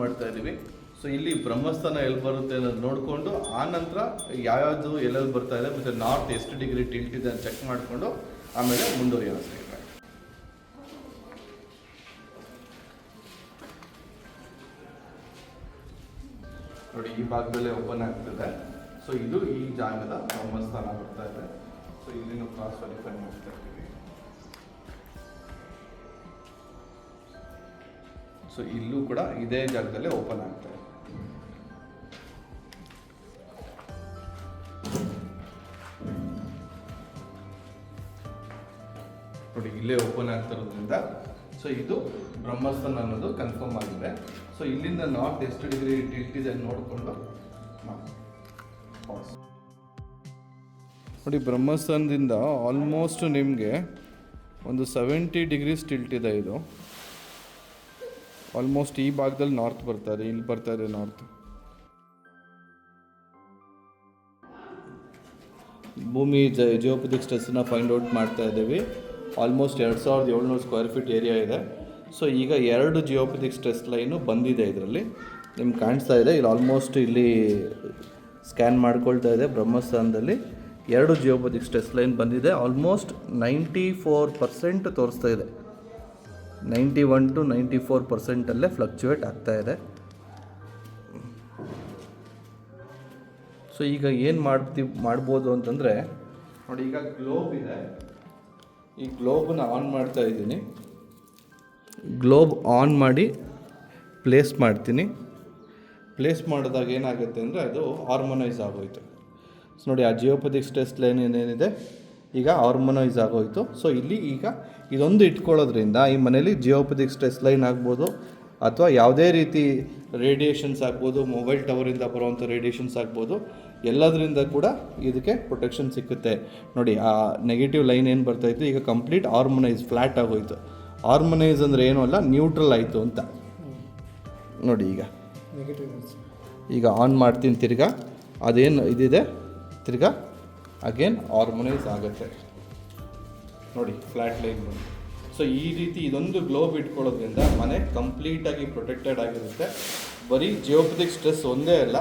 ಮಾಡ್ತಾ ಇದ್ದೀವಿ ಸೊ ಇಲ್ಲಿ ಬ್ರಹ್ಮಸ್ಥಾನ ಎಲ್ಲಿ ಬರುತ್ತೆ ಅನ್ನೋದು ನೋಡಿಕೊಂಡು, ಆ ನಂತರ ಯಾವ್ಯಾವುದು ಎಲ್ಲೆಲ್ಲಿ ಬರ್ತಾ ಇದೆ, ಮತ್ತು ನಾರ್ತ್ ಎಷ್ಟು ಡಿಗ್ರಿ ಟಿಲ್ಟ್ ಇದೆ ಅಂತ ಚೆಕ್ ಮಾಡಿಕೊಂಡು, ಆಮೇಲೆ ಮುಂದುವರಿಯೋಣ ನೋಡಿ, ಈ ಭಾಗದಲ್ಲೇ ಓಪನ್ ಆಗ್ತಿದೆ. ಸೊ ಇದು ಈ ಜಾಗದ ಬ್ರಹ್ಮಸ್ಥಾನ ಬರ್ತಾ ಇದೆ. ಸೊ ಇಲ್ಲಿನೂ ಕ್ರಾಸ್ ವೆರಿಫೈ ಮಾಡ್ತಾ ಸೊ ಇಲ್ಲೂ ಕೂಡ ಇದೇ ಜಾಗದಲ್ಲೇ ಓಪನ್ ಆಗ್ತದೆ ನೋಡಿ, ಇಲ್ಲೇ ಓಪನ್ ಆಗ್ತಿರೋದ್ರಿಂದ ಸೊ ಇದು ಬ್ರಹ್ಮಸ್ಥಾನ ಅನ್ನೋದು ಕನ್ಫರ್ಮ್ ಆಗಿದೆ. ಸೊ ಇಲ್ಲಿಂದ ನಾರ್ತ್ ಎಷ್ಟು ಡಿಗ್ರಿ ಟಿಲ್ಟ್ ಇದೆ ನೋಡಿಕೊಂಡು ನೋಡಿ, ಬ್ರಹ್ಮಸ್ಥಾನದಿಂದ ಆಲ್ಮೋಸ್ಟ್ ನಿಮಗೆ ಒಂದು ಸೆವೆಂಟಿ ಡಿಗ್ರೀಸ್ ಟಿಲ್ಟ್ ಇದೆ ಇದು. ಆಲ್ಮೋಸ್ಟ್ ಈ ಭಾಗದಲ್ಲಿ ನಾರ್ತ್ ಬರ್ತಾ ಇಲ್ಲಿ ಬರ್ತಾ ಇದೆ ನಾರ್ತ್ ಭೂಮಿ ಜ ಜಿಯೋಪತಿಕ್ ಸ್ಟ್ರೆಸ್ನ ಫೈಂಡ್ ಔಟ್ ಮಾಡ್ತಾ ಇದ್ದೀವಿ. ಆಲ್ಮೋಸ್ಟ್ ಎರಡು ಸಾವಿರದ ಏಳ್ನೂರು ಸ್ಕ್ವೇರ್ ಫೀಟ್ ಏರಿಯಾ ಇದೆ. ಸೊ ಈಗ ಎರಡು ಜಿಯೋಪತಿಕ್ ಸ್ಟ್ರೆಸ್ ಲೈನು ಬಂದಿದೆ ಇದರಲ್ಲಿ. ನಿಮ್ಗೆ ಕಾಣಿಸ್ತಾ ಇದೆ, ಇಲ್ಲಿ ಆಲ್ಮೋಸ್ಟ್ ಇಲ್ಲಿ ಸ್ಕ್ಯಾನ್ ಮಾಡ್ಕೊಳ್ತಾ ಇದೆ ಬ್ರಹ್ಮಸ್ಥಾನದಲ್ಲಿ. ಎರಡು ಜಿಯೋಪತಿಕ್ ಸ್ಟ್ರೆಸ್ ಲೈನ್ ಬಂದಿದೆ ಆಲ್ಮೋಸ್ಟ್ ನೈಂಟಿ ಫೋರ್ ಪರ್ಸೆಂಟ್ ತೋರಿಸ್ತಾ ಇದೆ. Ninety one to ninety four ಪರ್ಸೆಂಟಲ್ಲೇ fluctuate ಆಗ್ತಾ ಇದೆ. ಸೊ ಈಗ ಏನು ಮಾಡ್ತೀವಿ ಮಾಡ್ಬೋದು ಅಂತಂದರೆ, ನೋಡಿ ಈಗ ಗ್ಲೋಬ್ ಇದೆ. ಈ ಗ್ಲೋಬನ್ನ ಆನ್ ಮಾಡ್ತಾ ಇದ್ದೀನಿ. ಗ್ಲೋಬ್ ಆನ್ ಮಾಡಿ ಪ್ಲೇಸ್ ಮಾಡ್ತೀನಿ. ಪ್ಲೇಸ್ ಮಾಡಿದಾಗ ಏನಾಗುತ್ತೆ ಅಂದರೆ ಅದು ಹಾರ್ಮೋನೈಸ್ ಆಗೋಯ್ತು. ಸೊ ನೋಡಿ ಆ ಜಿಯೋಪತಿಕ್ಸ್ ಸ್ಟ್ರೆಸ್ ಲೈನ್ ಏನೇನಿದೆ? ಈಗ ಹಾರ್ಮೋನೈಸ್ ಆಗೋಯ್ತು. ಸೊ ಇಲ್ಲಿ ಈಗ ಇದೊಂದು ಇಟ್ಕೊಳ್ಳೋದ್ರಿಂದ ಈ ಮನೇಲಿ ಜಿಯೋಪತಿಕ್ ಸ್ಟ್ರೆಸ್ ಲೈನ್ ಆಗ್ಬೋದು ಅಥವಾ ಯಾವುದೇ ರೀತಿ ರೇಡಿಯೇಷನ್ಸ್ ಆಗ್ಬೋದು ಮೊಬೈಲ್ ಟವರಿಂದ ಬರುವಂಥ ರೇಡಿಯೇಷನ್ಸ್ ಆಗ್ಬೋದು ಎಲ್ಲದರಿಂದ ಕೂಡ ಇದಕ್ಕೆ ಪ್ರೊಟೆಕ್ಷನ್ ಸಿಕ್ಕುತ್ತೆ. ನೋಡಿ ಆ ನೆಗೆಟಿವ್ ಲೈನ್ ಏನು ಬರ್ತಾಯಿತ್ತು ಈಗ ಕಂಪ್ಲೀಟ್ ಹಾರ್ಮೋನೈಸ್ ಫ್ಲ್ಯಾಟ್ ಆಗೋಯ್ತು. ಹಾರ್ಮೋನೈಸ್ ಅಂದರೆ ಏನೂ ಅಲ್ಲ ನ್ಯೂಟ್ರಲ್ ಆಯಿತು ಅಂತ. ನೋಡಿ ಈಗ. ನೆಗೆಟಿವ್ ಈಗ ಆನ್ ಮಾಡ್ತೀನಿ ತಿರ್ಗಾ. ಅದೇನು ಇದಿದೆ? ತಿರ್ಗಾ. ಅಗೇನ್ ಹಾರ್ಮೋನೈಸ್ ಆಗುತ್ತೆ. ನೋಡಿ ಫ್ಲ್ಯಾಟ್ ಲೈನ್ ಸೊ ಈ ರೀತಿ ಇದೊಂದು ಗ್ಲೋಬ್ ಇಟ್ಕೊಳ್ಳೋದ್ರಿಂದ ಮನೆ ಕಂಪ್ಲೀಟಾಗಿ ಪ್ರೊಟೆಕ್ಟೆಡ್ ಆಗಿರುತ್ತೆ. ಬರೀ ಜಿಯೋಪತಿಕ್ ಸ್ಟ್ರೆಸ್ ಒಂದೇ ಅಲ್ಲ.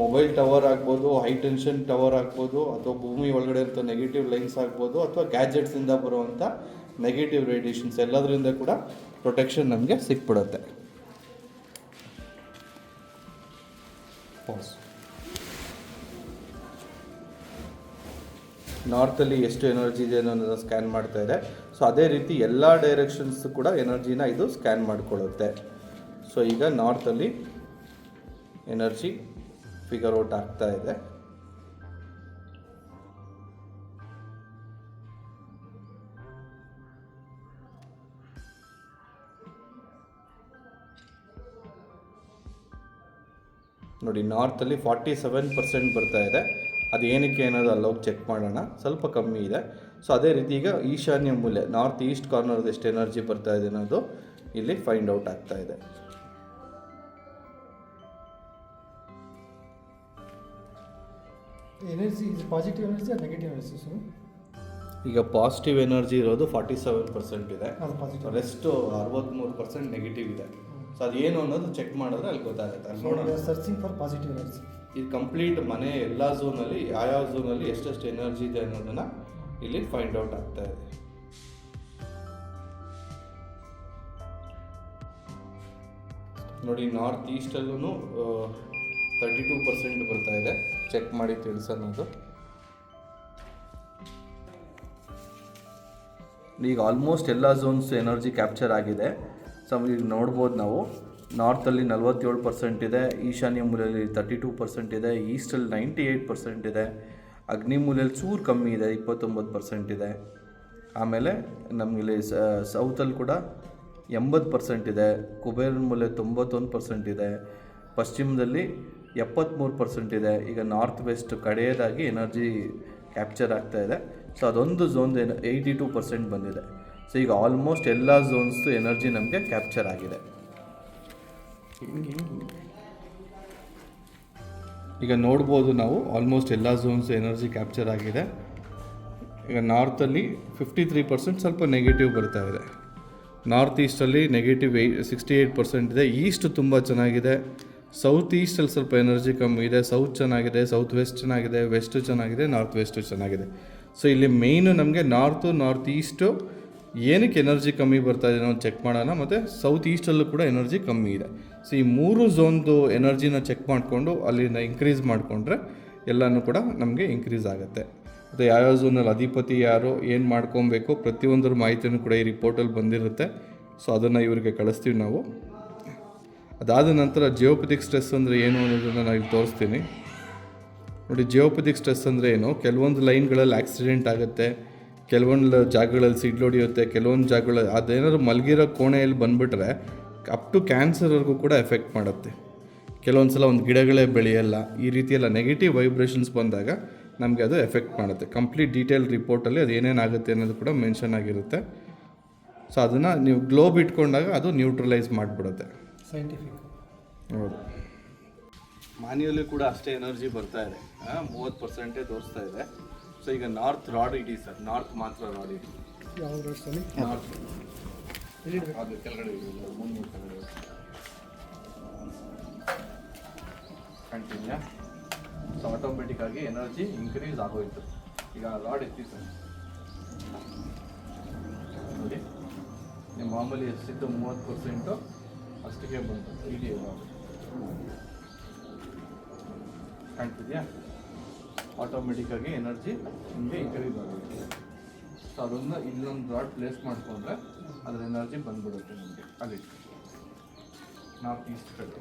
ಮೊಬೈಲ್ ಟವರ್ ಆಗ್ಬೋದು ಹೈ ಟೆನ್ಷನ್ ಟವರ್ ಆಗ್ಬೋದು, ಅಥವಾ ಭೂಮಿ ಒಳಗಡೆ ಇರೋ ನೆಗೆಟಿವ್ ಲೈನ್ಸ್ ಆಗ್ಬೋದು, ಅಥವಾ ಗ್ಯಾಜೆಟ್ಸಿಂದ ಬರುವಂಥ ನೆಗೆಟಿವ್ ರೇಡಿಯೇಷನ್ಸ್ ಎಲ್ಲದರಿಂದ ಕೂಡ ಪ್ರೊಟೆಕ್ಷನ್ ನಮಗೆ ಸಿಕ್ಬಿಡುತ್ತೆ. ನಾರ್ತಲ್ಲಿ ಎಷ್ಟು ಎನರ್ಜಿ ಇದೆ ಅನ್ನೋದನ್ನು ಸ್ಕ್ಯಾನ್ ಮಾಡ್ತಾ ಇದೆ. ಸೊ ಅದೇ ರೀತಿ ಎಲ್ಲ ಡೈರೆಕ್ಷನ್ಸ್ ಕೂಡ ಎನರ್ಜಿನ ಇದು ಸ್ಕ್ಯಾನ್ ಮಾಡಿಕೊಳ್ಳುತ್ತೆ. ಸೊ ಈಗ ನಾರ್ತಲ್ಲಿ ಎನರ್ಜಿ ಫಿಗರ್ ಔಟ್ ಆಗ್ತಾ ಇದೆ. ನೋಡಿ ನಾರ್ತಲ್ಲಿ ಫಾರ್ಟಿ ಸೆವೆನ್ ಪರ್ಸೆಂಟ್ ಬರ್ತಾ ಇದೆ. ಅದು ಏನಕ್ಕೆ ಅನ್ನೋದು ಹೋಗಿ ಚೆಕ್ ಮಾಡೋಣ. ಸ್ವಲ್ಪ ಕಮ್ಮಿ ಇದೆ. ಸೊ ಅದೇ ರೀತಿ ಈಗ ಈಶಾನ್ಯ ಮೂಲೆ ನಾರ್ತ್ ಈಸ್ಟ್ ಕಾರ್ನರ್ದು ಎಷ್ಟು ಎನರ್ಜಿ ಬರ್ತಾ ಇದೆ ಅನ್ನೋದು ಇಲ್ಲಿ ಫೈಂಡ್ ಔಟ್ ಆಗ್ತಾ ಇದೆ. Energy positive energy negative energy sir ಈಗ ಪಾಸಿಟಿವ್ ಎನರ್ಜಿ ಇರೋದು ಫಾರ್ಟಿ ಸೆವೆನ್ ಪರ್ಸೆಂಟ್ ಇದೆ. ರೆಸ್ಟು ಅರವತ್ತ್ಮೂರು ಪರ್ಸೆಂಟ್ ನೆಗೆಟಿವ್ ಇದೆ. ಸೊ ಅದೇನು ಅನ್ನೋದು ಚೆಕ್ ಮಾಡಿದ್ರೆ ಅಲ್ಲಿ ಗೊತ್ತಾಗುತ್ತೆ. ಅಲ್ಲಿ ನೋಡೋಣ. ಸರ್ಚಿಂಗ್ ಫಾರ್ ಪಾಸಿಟಿವ್ ಎನರ್ಜಿ ಇದು ಕಂಪ್ಲೀಟ್ ಮನೆ ಎಲ್ಲ ಝೋನಲ್ಲಿ ಯಾವ್ಯಾವ ಝೋನಲ್ಲಿ ಎಷ್ಟೆಷ್ಟು ಎನರ್ಜಿ ಇದೆ ಅನ್ನೋದನ್ನು ಇಲ್ಲಿ ಫೈಂಡ್ ಔಟ್ ಆಗ್ತಾ ಇದೆ. ನೋಡಿ ನಾರ್ತ್ ಈಸ್ಟಲ್ಲೂ ತರ್ಟಿ ಟೂ ಪರ್ಸೆಂಟ್ ಬರ್ತಾ ಇದೆ. ಚೆಕ್ ಮಾಡಿ ತಿಳಿಸೋದು ಈಗ ಆಲ್ಮೋಸ್ಟ್ ಎಲ್ಲ ಝೋನ್ಸ್ ಎನರ್ಜಿ ಕ್ಯಾಪ್ಚರ್ ಆಗಿದೆ. ಸೊ ಈಗ ನೋಡ್ಬೋದು ನಾವು ನಾರ್ತಲ್ಲಿ ನಲ್ವತ್ತೇಳು ಪರ್ಸೆಂಟ್ ಇದೆ, ಈಶಾನ್ಯ ಮೂಲೆಯಲ್ಲಿ ತರ್ಟಿ ಟೂ ಪರ್ಸೆಂಟ್ ಇದೆ ಈಸ್ಟಲ್ಲಿ ನೈಂಟಿ ಏಯ್ಟ್ ಪರ್ಸೆಂಟ್ ಇದೆ, ಅಗ್ನಿ ಮೂಲೆಯಲ್ಲಿ ಚೂರು ಕಮ್ಮಿ ಇದೆ, ಇಪ್ಪತ್ತೊಂಬತ್ತು ಪರ್ಸೆಂಟ್ ಇದೆ. ಆಮೇಲೆ ನಮಗಿಲ್ಲಿ ಸೌತಲ್ಲಿ ಕೂಡ ಎಂಬತ್ತು ಪರ್ಸೆಂಟ್ ಇದೆ ಕುಬೇರನ ಮೂಲೆ ತೊಂಬತ್ತೊಂದು ಪರ್ಸೆಂಟ್ ಇದೆ, ಪಶ್ಚಿಮದಲ್ಲಿ ಎಪ್ಪತ್ತ್ಮೂರು ಪರ್ಸೆಂಟ್ ಇದೆ, ಈಗ ನಾರ್ತ್ ವೆಸ್ಟ್ ಕಡೆಯದಾಗಿ ಎನರ್ಜಿ ಕ್ಯಾಪ್ಚರ್ ಆಗ್ತಾ ಇದೆ. ಸೊ ಅದೊಂದು ಝೋನ್ದು ಏನು ಏಯ್ಟಿ ಟೂ ಪರ್ಸೆಂಟ್ ಬಂದಿದೆ. ಸೊ ಈಗ ಆಲ್ಮೋಸ್ಟ್ ಎಲ್ಲ ಝೋನ್ಸ್ದು ಎನರ್ಜಿ ನಮಗೆ ಕ್ಯಾಪ್ಚರ್ ಆಗಿದೆ. ಈಗ ನೋಡ್ಬೋದು ನಾವು ಆಲ್ಮೋಸ್ಟ್ ಎಲ್ಲ ಝೋನ್ಸ್ ಎನರ್ಜಿ ಕ್ಯಾಪ್ಚರ್ ಆಗಿದೆ. ಈಗ ನಾರ್ತಲ್ಲಿ ಫಿಫ್ಟಿ ತ್ರೀ ಪರ್ಸೆಂಟ್ ಸ್ವಲ್ಪ ನೆಗೆಟಿವ್ ಬರ್ತಾ ಇದೆ. ನಾರ್ತ್ ಈಸ್ಟಲ್ಲಿ ನೆಗೆಟಿವ್ ಏ ಸಿಕ್ಸ್ಟಿ ಏಯ್ಟ್ ಪರ್ಸೆಂಟ್ ಇದೆ. ಈಸ್ಟ್ ತುಂಬ ಚೆನ್ನಾಗಿದೆ. ಸೌತ್ ಈಸ್ಟಲ್ಲಿ ಸ್ವಲ್ಪ ಎನರ್ಜಿ ಕಮ್ಮಿ ಇದೆ. ಸೌತ್ ಚೆನ್ನಾಗಿದೆ ಸೌತ್ ವೆಸ್ಟ್ ಚೆನ್ನಾಗಿದೆ ವೆಸ್ಟು ಚೆನ್ನಾಗಿದೆ ನಾರ್ತ್ ವೆಸ್ಟು ಚೆನ್ನಾಗಿದೆ. ಸೊ ಇಲ್ಲಿ ಮೇಯ್ನು ನಮಗೆ ನಾರ್ತು ನಾರ್ತ್ ಈಸ್ಟು ಏನಕ್ಕೆ ಎನರ್ಜಿ ಕಮ್ಮಿ ಬರ್ತಾ ಇದೆ ನಾವು ಚೆಕ್ ಮಾಡೋಣ. ಮತ್ತು ಸೌತ್ ಈಸ್ಟಲ್ಲೂ ಕೂಡ ಎನರ್ಜಿ ಕಮ್ಮಿ ಇದೆ. ಸೊ ಈ ಮೂರು ಝೋನ್ದು ಎನರ್ಜಿನ ಚೆಕ್ ಮಾಡಿಕೊಂಡು ಅಲ್ಲಿನ ಇನ್ಕ್ರೀಸ್ ಮಾಡಿಕೊಂಡ್ರೆ ಎಲ್ಲನೂ ಕೂಡ ನಮಗೆ ಇನ್ಕ್ರೀಸ್ ಆಗುತ್ತೆ. ಮತ್ತು ಯಾವ ಝೋನಲ್ಲಿ ಅಧಿಪತಿ ಯಾರು, ಏನು ಮಾಡ್ಕೊಬೇಕು ಪ್ರತಿಯೊಂದರ ಮಾಹಿತಿನೂ ಕೂಡ ಈ ರಿಪೋರ್ಟಲ್ಲಿ ಬಂದಿರುತ್ತೆ. ಸೊ ಅದನ್ನು ಇವರಿಗೆ ಕಳಿಸ್ತೀವಿ ನಾವು. ಅದಾದ ನಂತರ ಜಿಯೋಪತಿಕ್ ಸ್ಟ್ರೆಸ್ ಅಂದರೆ ಏನು ಅನ್ನೋದನ್ನು ನಾನು ಇಲ್ಲಿ ತೋರಿಸ್ತೀನಿ. ನೋಡಿ ಜಿಯೋಪತಿಕ್ ಸ್ಟ್ರೆಸ್ ಅಂದರೆ ಏನು? ಕೆಲವೊಂದು ಲೈನ್ಗಳಲ್ಲಿ ಆಕ್ಸಿಡೆಂಟ್ ಆಗುತ್ತೆ. ಕೆಲವೊಂದು ಜಾಗಗಳಲ್ಲಿ ಸಿಡ್ಲು ಹೊಡೆಯುತ್ತೆ ಕೆಲವೊಂದು ಜಾಗಗಳಲ್ಲಿ ಅದೇನಾದ್ರು ಮಲಗಿರೋ ಕೋಣೆಯಲ್ಲಿ ಬಂದುಬಿಟ್ರೆ ಅಪ್ ಟು ಕ್ಯಾನ್ಸರ್ವರೆಗೂ ಕೂಡ ಎಫೆಕ್ಟ್ ಮಾಡುತ್ತೆ. ಕೆಲವೊಂದು ಸಲ ಒಂದು ಗಿಡಗಳೇ ಬೆಳೆಯಲ್ಲ ಈ ರೀತಿಯೆಲ್ಲ ನೆಗೆಟಿವ್ ವೈಬ್ರೇಷನ್ಸ್ ಬಂದಾಗ ನಮಗೆ ಅದು ಎಫೆಕ್ಟ್ ಮಾಡುತ್ತೆ. ಕಂಪ್ಲೀಟ್ ಡೀಟೇಲ್ ರಿಪೋರ್ಟಲ್ಲಿ ಅದು ಏನೇನಾಗುತ್ತೆ ಅನ್ನೋದು ಕೂಡ ಮೆನ್ಷನ್ ಆಗಿರುತ್ತೆ. ಸೊ ಅದನ್ನು ನೀವು ಗ್ಲೋಬ್ ಇಟ್ಕೊಂಡಾಗ ಅದು ನ್ಯೂಟ್ರಲೈಸ್ ಮಾಡಿಬಿಡುತ್ತೆ. ಸೈಂಟಿಫಿಕ್ ಹೌದು. ಮಾನ್ಯುವಲ್ಲಿ ಕೂಡ ಅಷ್ಟೇ ಎನರ್ಜಿ ಬರ್ತಾ ಇದೆ. ಮೂವತ್ತು ಪರ್ಸೆಂಟೇ ತೋರಿಸ್ತಾ ಇದೆ. ಸೊ ಈಗ ನಾರ್ತ್ ರಾಡ್ ಇಡಿ ಸರ್ ನಾರ್ತ್ ಮಾತ್ರ ರಾಡ್ ಇಡಿ ಯಾವ ರೋಡ್ಸಲ್ಲಿ ನಾರ್ತ್ ಅದು ಕೆಳಗಡೆ ಮೂರು ಕೆಳಗಡೆ ಕಂಟಿನ್ಯೂ ಸೊ ಆಟೋಮೆಟಿಕ್ ಆಗಿ ಎನರ್ಜಿ ಇನ್ಕ್ರೀಸ್ ಆಗೋಯ್ತು. ಈಗ ರಾಡ್ ಎತ್ತಿ ಸರ್ ನೋಡಿ. ನಿಮ್ಮ ಮಾಮೂಲಿ ಎಷ್ಟಿತ್ತು ಮೂವತ್ತು ಪರ್ಸೆಂಟು ಅಷ್ಟಕ್ಕೆ ಬಂತು ಇಡಿ ಕಾಣ್ತಿದ್ಯಾ ಆಟೋಮೆಟಿಕ್ಕಾಗಿ ಎನರ್ಜಿ ನಿಮಗೆ ಇನ್ಕ್ರೀಸ್ ಆಗುತ್ತೆ. ಸೊ ಅದನ್ನು ಇಲ್ಲೊಂದು ರಾಡ್ ಪ್ಲೇಸ್ ಮಾಡಿಕೊಂಡ್ರೆ ಅದ್ರ ಎನರ್ಜಿ ಬಂದ್ಬಿಡುತ್ತೆ ನಿಮಗೆ. ಅಲ್ಲಿ ನಾರ್ತ್ ಈಸ್ಟ್ ಕಡೆ.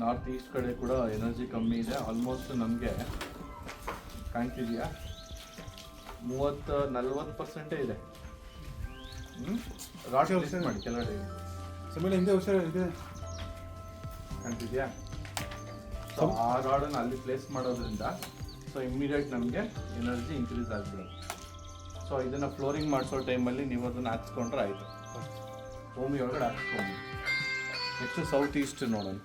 ನಾರ್ತ್ ಈಸ್ಟ್ ಕಡೆ ಕೂಡ ಎನರ್ಜಿ ಕಮ್ಮಿ ಇದೆ. ಆಲ್ಮೋಸ್ಟ್ ನಮಗೆ ಕಾಣ್ತಿದೆಯಾ? ಮೂವತ್ತು ನಲ್ವತ್ತು ಪರ್ಸೆಂಟೇ ಇದೆ. ಹ್ಞೂ ರಾಡ್ ಪ್ಲೇಸ್ ಮಾಡಿ ಕೆಳಗಡೆ ಸುಮ್ಮನೆ ಹಿಂದೆ ಹುಷಾರು ಇದೆ. ಕಾಣ್ತಿದ್ಯಾ? ಸೊ ಆ ರಾಡನ್ನು ಅಲ್ಲಿ ಪ್ಲೇಸ್ ಮಾಡೋದ್ರಿಂದ ಸೊ ಇಮ್ಮಿಡಿಯೇಟ್ ನಮಗೆ ಎನರ್ಜಿ ಇನ್ಕ್ರೀಸ್ ಆಗಿಬಿಡುತ್ತೆ. ಸೊ ಇದನ್ನು ಫ್ಲೋರಿಂಗ್ ಮಾಡಿಸೋ ಟೈಮಲ್ಲಿ ನೀವು ಅದನ್ನು ಹಾಕ್ಸ್ಕೊಂಡ್ರೆ ಆಯಿತು. ಭೂಮಿ ಒಳಗಡೆ ಹಾಕ್ಸ್ಕೊಂಡು ನೆಕ್ಸ್ಟ್ ಸೌತ್ ಈಸ್ಟ್ ನೋಡೋಣ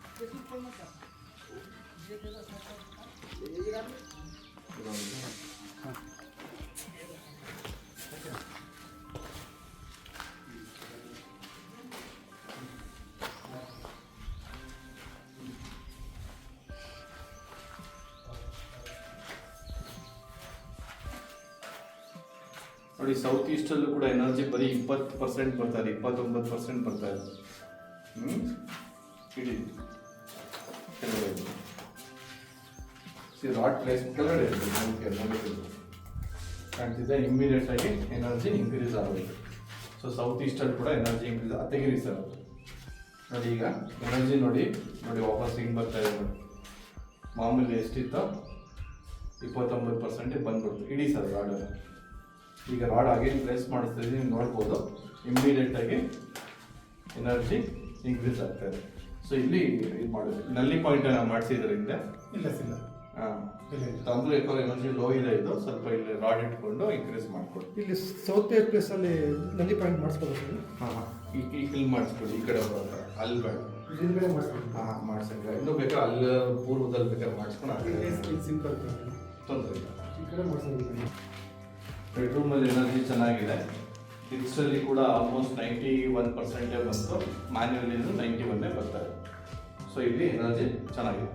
ನೋಡಿ ಸೌತ್ ಈಸ್ಟಲ್ಲೂ ಕೂಡ ಎನರ್ಜಿ ಬರೀ ಇಪ್ಪತ್ತು ಪರ್ಸೆಂಟ್ ಬರ್ತಾರೆ ಇಪ್ಪತ್ತೊಂಬತ್ತು ಪರ್ಸೆಂಟ್ ಬರ್ತಾ ಇದೆ. ಹ್ಞೂ ಇಡಿ. ಕೆಳಗಡೆ. ರಾಡ್ ಪ್ಲೇಸ್ ಕೆಳಗಡೆ ಕಾಣ್ತಿದೆ ಇಮ್ಮಿಡಿಯೇಟ್ ಆಗಿ ಎನರ್ಜಿ ಇನ್ಕ್ರೀಸ್ ಆಗಬೇಕು ಸೊ ಸೌತ್ ಈಸ್ಟಲ್ಲಿ ಕೂಡ ಎನರ್ಜಿ ಇನ್ಕ್ರೀಸ್ ತೆಗಿರಿ ಸರ್ ನೋಡಿ, ಈಗ ಎನರ್ಜಿ ನೋಡಿ ನೋಡಿ ವಾಪಸ್ ಹಿಂಗೆ ಬರ್ತಾ ಇದೆ ಮಾಮೂಲಿ ಎಷ್ಟಿತ್ತೋ, ಇಪ್ಪತ್ತೊಂಬತ್ತು ಪರ್ಸೆಂಟಿಗೆ ಬಂದ್ಬಿಡ್ತು. ಇಡೀ ಸರ್ ರಾಡನ್ನು ಈಗ ರಾಡ್ ಅಗೇನ್ ಪ್ಲೇಸ್ ಮಾಡಿಸ್ತಾ ನೀವು ನೋಡ್ಬೋದು. ಇಮ್ಮಿಡಿಯೇಟ್ ಆಗಿ ಎನರ್ಜಿ ಇನ್ಕ್ರೀಸ್ ಆಗ್ತಾ ಇದೆ. ಸೊ ಇಲ್ಲಿ ಇದು ಮಾಡೋದು. ನಲ್ಲಿ ಪಾಯಿಂಟ್ ಮಾಡಿಸಿದ್ರೆ ಹಿಂದೆ ಇಲ್ಲ ಇಲ್ಲ. ಹಾಂ. ತಂದ್ರೆ ಅಂದ್ರೆ ಎನರ್ಜಿ ಲೋ ಇದೆ ಇದು. ಸ್ವಲ್ಪ ಇಲ್ಲಿ ರಾಡ್ ಇಟ್ಕೊಂಡು ಇನ್ಕ್ರೀಸ್ ಮಾಡ್ಕೊಡಿ. ಇಲ್ಲಿ ಸೌತ್ ಪ್ಲೇಸ್ ಪ್ಲೇಸಲ್ಲಿ ನಲ್ಲಿ ಪಾಯಿಂಟ್ ಸರ್. ಹಾಂ ಹಾಂ. ಇಲ್ಲಿ ಮಾಡಿಸ್ಕೊಡಿ ಈ ಕಡೆ ಬರೋ ಅಲ್ಲಿ ಬೇಡ. ಹಿಂದ್ಗಡೆ ಮಾಡಿಸ್ಕೊಳ್ಳಿ ಹಾಂ ಮಾಡ್ಸಂಗೆ ಇನ್ನೂ ಬೇಕಾದ್ರೆ ಅಲ್ಲಿ ಪೂರ್ವದಲ್ಲಿ ಬೇಕಾದ್ರೆ ಮಾಡಿಸ್ಕೊಂಡು ಸಿಂಪಲ್ ತೊಂದರೆ ಇಲ್ಲ. ಈ ಕಡೆ ಮಾಡಿಸೋದಿಲ್ಲ ಬೆಡ್ರೂಮಲ್ಲಿ ಎನರ್ಜಿ ಚೆನ್ನಾಗಿದೆ. ಫಿಕ್ಸಲ್ಲಿ ಕೂಡ ಆಲ್ಮೋಸ್ಟ್ ನೈಂಟಿ ಒನ್ ಪರ್ಸೆಂಟೇ ಬಂತು. ಮ್ಯಾನ್ಯುವಲಿ ನೈಂಟಿ ಒನ್ನೇ ಬರ್ತಾರೆ. ಸೊ ಇಲ್ಲಿ ಎನರ್ಜಿ ಚೆನ್ನಾಗಿದೆ.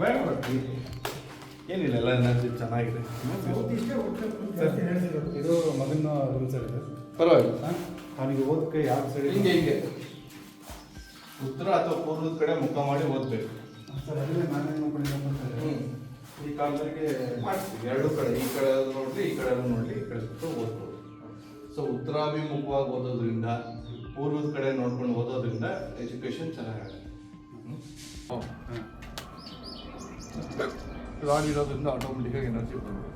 ಬೇಡ ಬರ್ತೀವಿ ಏನಿಲ್ಲ ಎಲ್ಲ ಎನರ್ಜಿ ಚೆನ್ನಾಗಿದೆ. ಇದು ಮಗನ ರೂಮ್ ಸರ್ ಇದೆ. ಪರವಾಗಿಲ್ಲ. ಅವನಿಗೆ ಓದಕ್ಕೆ ಯಾವ ಸೈಡ್ ಹಿಂಗೆ ಹಿಂಗೆ. ಉತ್ತರ ಅಥವಾ ಪೂರ್ವದ ಕಡೆ ಮುಖ ಮಾಡಿ ಓದಬೇಕು. ಸರ್ ಅದೇ ನಾನೇ ಈ ಕಾಲದಲ್ಲಿ ಮಾಡ್ತೀವಿ. ಎರಡು ಕಡೆ, ಈ ಕಡೆ ನೋಡ್ಲಿ ಈ ಕಡೆ ನೋಡ್ಲಿ ಈ ಕಡೆ ಸುತ್ತ ಓದ್ಬೋದು. ಸೊ ಉತ್ತರಾಭಿಮುಖವಾಗಿ ಓದೋದ್ರಿಂದ, ಪೂರ್ವದ ಕಡೆ ನೋಡ್ಕೊಂಡು ಓದೋದ್ರಿಂದ ಎಜುಕೇಶನ್ ಚೆನ್ನಾಗಾಗುತ್ತೆ. ಆಟೋಮೆಟಿಕ್ ಆಟೋಮೆಟಿಕ್ಕಾಗಿ ಎನರ್ಜಿ ಬರುತ್ತೆ